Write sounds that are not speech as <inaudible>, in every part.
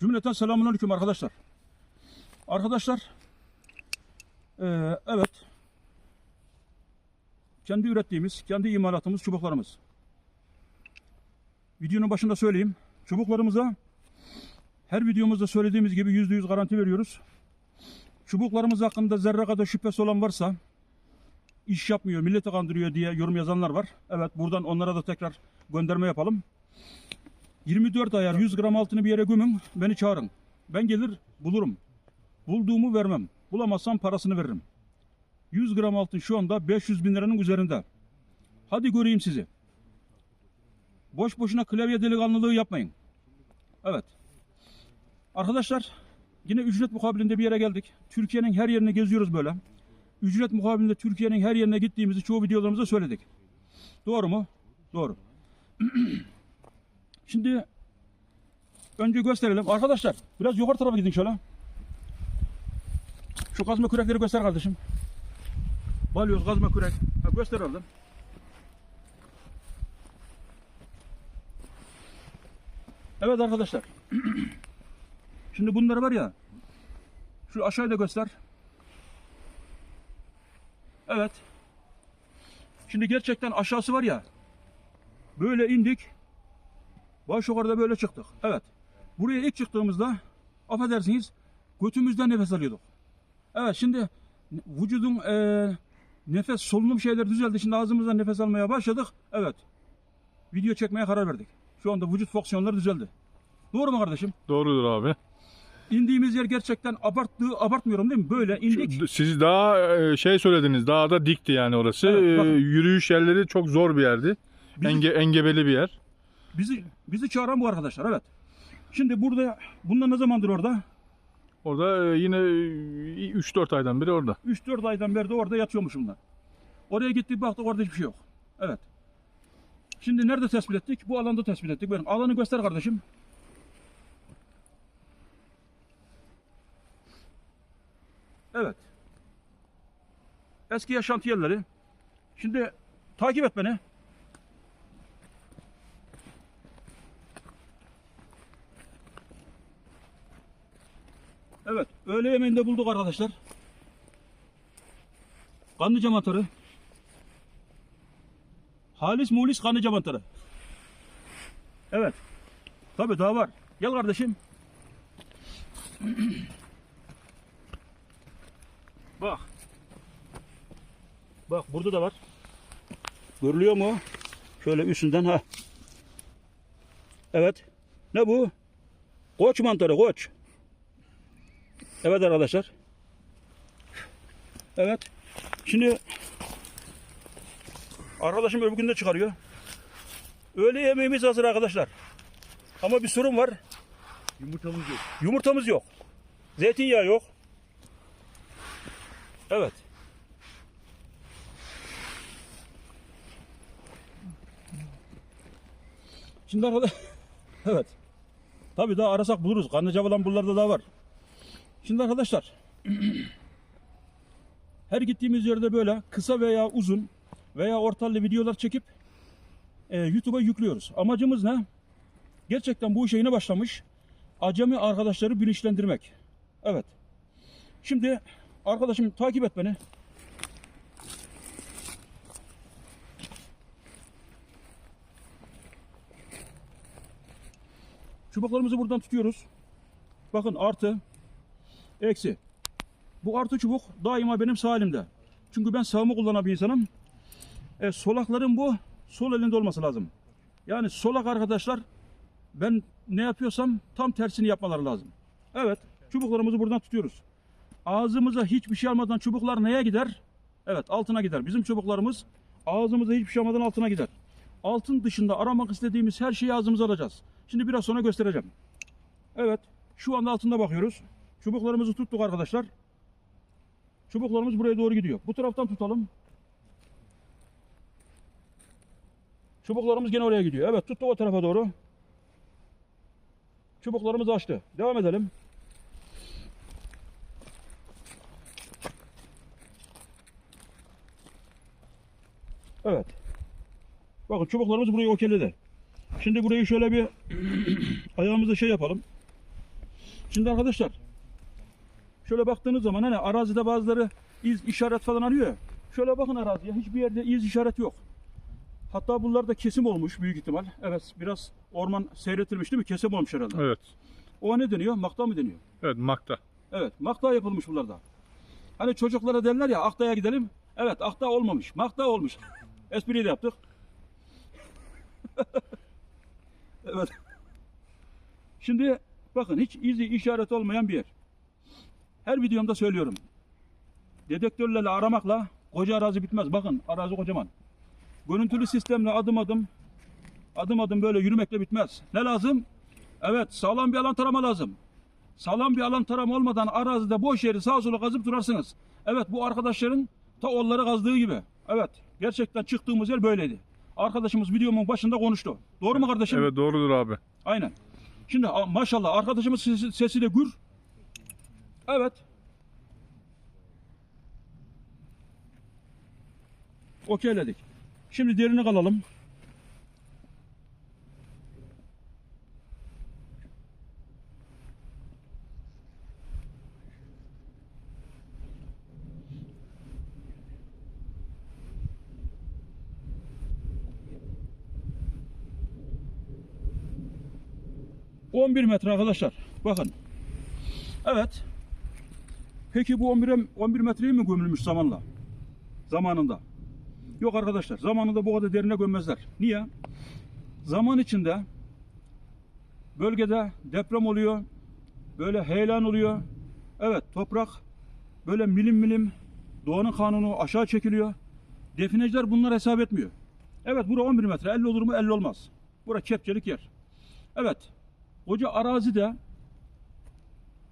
Cümleten selamünaleyküm arkadaşlar. Arkadaşlar, eee, evet, kendi ürettiğimiz, kendi imalatımız çubuklarımız. Videonun başında söyleyeyim. Çubuklarımıza her videomuzda söylediğimiz gibi yüzde yüz garanti veriyoruz. Çubuklarımız hakkında zerre kadar şüphesi olan varsa iş yapmıyor, milleti kandırıyor diye yorum yazanlar var. Evet buradan onlara da tekrar gönderme yapalım. 24 ayar 100 gram altını bir yere gömün, beni çağırın. Ben gelir bulurum. Bulduğumu vermem. Bulamazsam parasını veririm. 100 gram altın şu anda 500 bin liranın üzerinde. Hadi göreyim sizi. Boş boşuna klavye delikanlılığı yapmayın. Evet. Arkadaşlar yine ücret mukabilinde bir yere geldik. Türkiye'nin her yerini geziyoruz böyle. Ücret mukabilinde Türkiye'nin her yerine gittiğimizi çoğu videolarımızda söyledik. Doğru mu? Doğru. <clears throat> Şimdi önce gösterelim. Arkadaşlar biraz yukarı tarafa gidin şöyle. Şu kazma kürekleri göster kardeşim. Balyoz kazma kürek. Ha, göster oradan. Evet arkadaşlar. <clears throat> Şimdi bunları var ya. Şu aşağıda göster. Evet. Şimdi gerçekten aşağısı var ya. Böyle indik. Baş yukarıda böyle çıktık. Evet. Buraya ilk çıktığımızda affedersiniz götümüzden nefes alıyorduk. Evet şimdi vücudun eee, nefes solunum şeyleri düzeldi. Şimdi ağzımızdan nefes almaya başladık. Evet. Video çekmeye karar verdik. Şu anda vücut fonksiyonları düzeldi. Doğru mu kardeşim? Doğrudur abi. İndiğimiz yer gerçekten abarttığı abartmıyorum değil mi? Böyle indik. Siz daha e, şey söylediniz. Daha da dikti yani orası. Evet, E, bakın. yürüyüş yerleri çok zor bir yerdi. Bizi- Enge, engebeli bir yer. Bizi bizi çağıran bu arkadaşlar. Evet. Şimdi burada bundan ne zamandır orada? Orada e, yine 3-4 aydan beri orada. 3-4 aydan beri de orada yatıyormuşum ben. Oraya gittik baktık orada hiçbir şey yok. Evet. Şimdi nerede tespit ettik? Bu alanda tespit ettik. Benim alanı göster kardeşim. Evet. Eski yaşantı yerleri. Şimdi takip et beni. Evet. Öğle yemeğinde bulduk arkadaşlar. Kanlıca mantarı. Halis mulis kanlıca mantarı. Evet. Tabii daha var. Gel kardeşim. <clears throat> Bak. Bak burada da var. Görülüyor mu? Şöyle üstünden ha. Evet. Ne bu? Koç mantarı koç. Evet arkadaşlar. Evet. Şimdi arkadaşım öbür gün de çıkarıyor. Öğle yemeğimiz hazır arkadaşlar. Ama bir sorun var. Yumurtamız yok. Yumurtamız yok. Zeytinyağı yok. Evet. Şimdi arkadaş... <laughs> evet. Tabii daha arasak buluruz. Kanlıca falan buralarda daha var. Şimdi arkadaşlar... <clears throat> her gittiğimiz yerde böyle kısa veya uzun veya ortalı videolar çekip e, YouTube'a yüklüyoruz. Amacımız ne? Gerçekten bu işe yeni başlamış acemi arkadaşları bilinçlendirmek. Evet. Şimdi arkadaşım takip et beni. Çubuklarımızı buradan tutuyoruz. Bakın artı, eksi. Bu artı çubuk daima benim sağ elimde. Çünkü ben sağımı kullanan bir insanım. E, solakların bu sol elinde olması lazım. Yani solak arkadaşlar ben ne yapıyorsam tam tersini yapmaları lazım. Evet, çubuklarımızı buradan tutuyoruz. Ağzımıza hiçbir şey almadan çubuklar neye gider? Evet, altına gider. Bizim çubuklarımız ağzımıza hiçbir şey almadan altına gider. Altın dışında aramak istediğimiz her şeyi ağzımıza alacağız. Şimdi biraz sonra göstereceğim. Evet, şu anda altında bakıyoruz. Çubuklarımızı tuttuk arkadaşlar. Çubuklarımız buraya doğru gidiyor. Bu taraftan tutalım. Çubuklarımız gene oraya gidiyor. Evet, tuttuk o tarafa doğru. Çubuklarımız açtı. Devam edelim. Evet. Bakın çubuklarımız burayı okeledi. Şimdi burayı şöyle bir <clears throat> ayağımızda şey yapalım. Şimdi arkadaşlar şöyle baktığınız zaman hani arazide bazıları iz işaret falan arıyor. Şöyle bakın araziye hiçbir yerde iz işaret yok. Hatta bunlar da kesim olmuş büyük ihtimal. Evet biraz orman seyretilmiş değil mi? Kesim olmuş herhalde. Evet. O ne deniyor? Makta mı deniyor? Evet makta. Evet, makta yapılmış bunlarda. Hani çocuklara derler ya Aktağ'a gidelim. Evet, Aktağ olmamış. Makta olmuş. <laughs> Espriyi de yaptık. <laughs> evet. Şimdi bakın hiç izi işaret olmayan bir yer. Her videomda söylüyorum. Dedektörlerle aramakla koca arazi bitmez. Bakın arazi kocaman. Görüntülü sistemle adım adım adım adım böyle yürümekle bitmez. Ne lazım? Evet, sağlam bir alan tarama lazım. Sağlam bir alan tarama olmadan arazide boş yeri sağa sola kazıp durarsınız. Evet bu arkadaşların ta onları kazdığı gibi. Evet gerçekten çıktığımız yer böyleydi. Arkadaşımız videomun başında konuştu. Doğru mu kardeşim? Evet doğrudur abi. Aynen. Şimdi maşallah arkadaşımız sesi, sesi de gür. Evet. Okeyledik. Şimdi derini kalalım. Bu 11 metre arkadaşlar. Bakın. Evet. Peki bu 11, 11 metreye mi gömülmüş zamanla? Zamanında. Yok arkadaşlar. Zamanında bu kadar derine gömmezler. Niye? Zaman içinde bölgede deprem oluyor. Böyle heyelan oluyor. Evet toprak böyle milim milim doğanın kanunu aşağı çekiliyor. Defineciler bunları hesap etmiyor. Evet bura 11 metre. 50 olur mu? 50 olmaz. Bura kepçelik yer. Evet. Koca arazide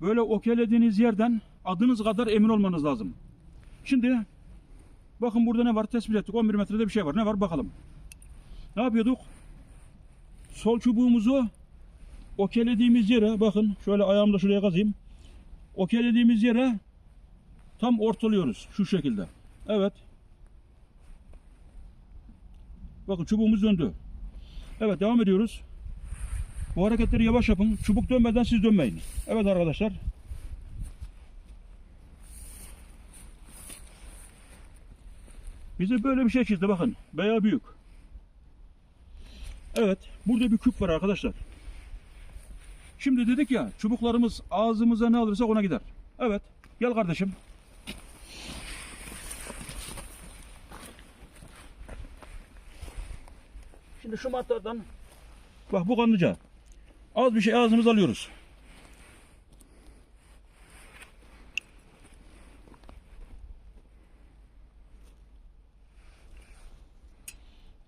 böyle okeylediğiniz yerden adınız kadar emin olmanız lazım. Şimdi bakın burada ne var tespit ettik 11 metrede bir şey var ne var bakalım. Ne yapıyorduk? Sol çubuğumuzu okeylediğimiz yere bakın şöyle ayağımla şuraya kazayım. Okeylediğimiz yere tam ortalıyoruz şu şekilde. Evet. Bakın çubuğumuz döndü. Evet devam ediyoruz. Bu hareketleri yavaş yapın. Çubuk dönmeden siz dönmeyin. Evet arkadaşlar. Bize böyle bir şey çizdi bakın. Bayağı büyük. Evet. Burada bir küp var arkadaşlar. Şimdi dedik ya çubuklarımız ağzımıza ne alırsa ona gider. Evet. Gel kardeşim. Şimdi şu mantardan bak bu kanlıca. Az bir şey ağzımıza alıyoruz.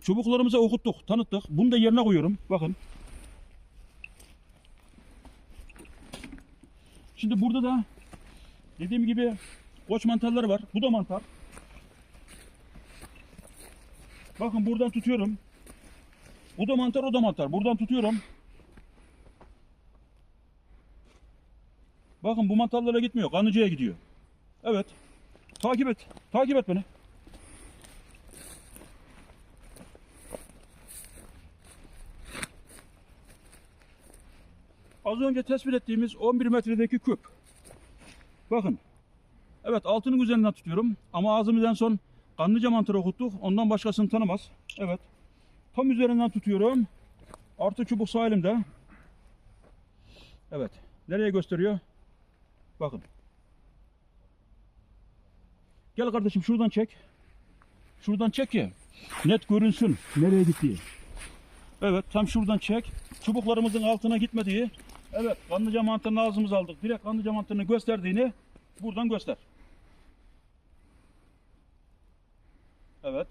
Çubuklarımıza okuttuk, tanıttık. Bunu da yerine koyuyorum. Bakın. Şimdi burada da dediğim gibi koç mantarları var. Bu da mantar. Bakın buradan tutuyorum. Bu da mantar, o da mantar. Buradan tutuyorum. Bakın bu mantarlara gitmiyor. Kanlıca'ya gidiyor. Evet. Takip et. Takip et beni. Az önce tespit ettiğimiz 11 metredeki küp. Bakın. Evet altının üzerinden tutuyorum. Ama ağzımızdan son kanlıca mantarı okuttuk. Ondan başkasını tanımaz. Evet. Tam üzerinden tutuyorum. Artı çubuk sağ elimde. Evet. Nereye gösteriyor? Bakın. Gel kardeşim şuradan çek. Şuradan çek ki net görünsün nereye gittiği. Evet tam şuradan çek. Çubuklarımızın altına gitmediği. Evet kanlıca mantarını ağzımıza aldık. Direkt kanlıca mantarını gösterdiğini buradan göster. Evet.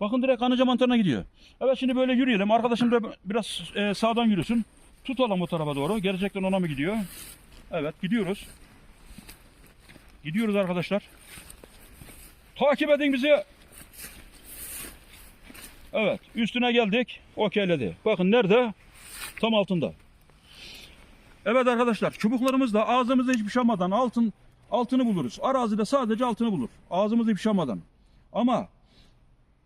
Bakın direkt kanıca mantarına gidiyor. Evet şimdi böyle yürüyelim. Arkadaşım da biraz e, sağdan yürüsün. Tutalım o tarafa doğru. Gerçekten ona mı gidiyor? Evet gidiyoruz. Gidiyoruz arkadaşlar. Takip edin bizi. Evet üstüne geldik. Okeyledi. Bakın nerede? Tam altında. Evet arkadaşlar çubuklarımızla ağzımızda hiçbir şey olmadan altın altını buluruz. Arazide sadece altını bulur. Ağzımızda hiçbir şey. Ama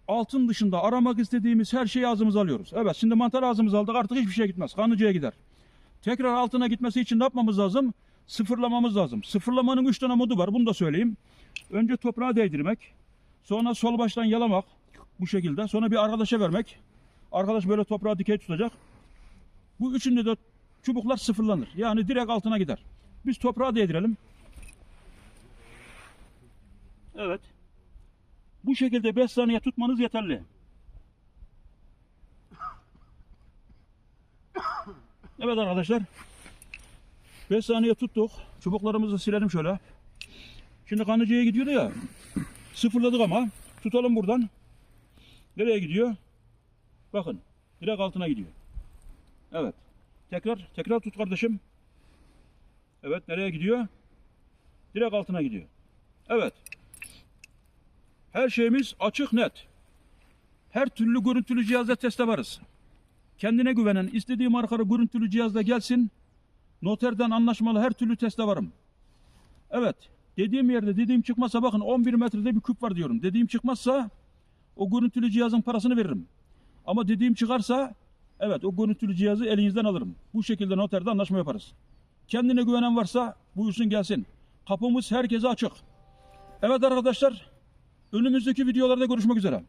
altın dışında aramak istediğimiz her şeyi ağzımıza alıyoruz. Evet şimdi mantar ağzımıza aldık artık hiçbir şey gitmez. Kanlıca'ya gider. Tekrar altına gitmesi için ne yapmamız lazım? Sıfırlamamız lazım. Sıfırlamanın üç tane modu var. Bunu da söyleyeyim. Önce toprağa değdirmek. Sonra sol baştan yalamak. Bu şekilde. Sonra bir arkadaşa vermek. Arkadaş böyle toprağı dikey tutacak. Bu üçünde de çubuklar sıfırlanır. Yani direkt altına gider. Biz toprağa değdirelim. Evet. Bu şekilde 5 saniye tutmanız yeterli. Evet arkadaşlar. 5 saniye tuttuk. Çubuklarımızı silelim şöyle. Şimdi kanıcıya gidiyordu ya. Sıfırladık ama. Tutalım buradan. Nereye gidiyor? Bakın. Direkt altına gidiyor. Evet. Tekrar, tekrar tut kardeşim. Evet, nereye gidiyor? Direkt altına gidiyor. Evet. Her şeyimiz açık net. Her türlü görüntülü cihazla test yaparız. Kendine güvenen, istediği markalı görüntülü cihazla gelsin. Noterden anlaşmalı her türlü teste varım. Evet. Dediğim yerde dediğim çıkmazsa bakın 11 metrede bir küp var diyorum. Dediğim çıkmazsa o görüntülü cihazın parasını veririm. Ama dediğim çıkarsa evet o görüntülü cihazı elinizden alırım. Bu şekilde noterde anlaşma yaparız. Kendine güvenen varsa buyursun gelsin. Kapımız herkese açık. Evet arkadaşlar önümüzdeki videolarda görüşmek üzere.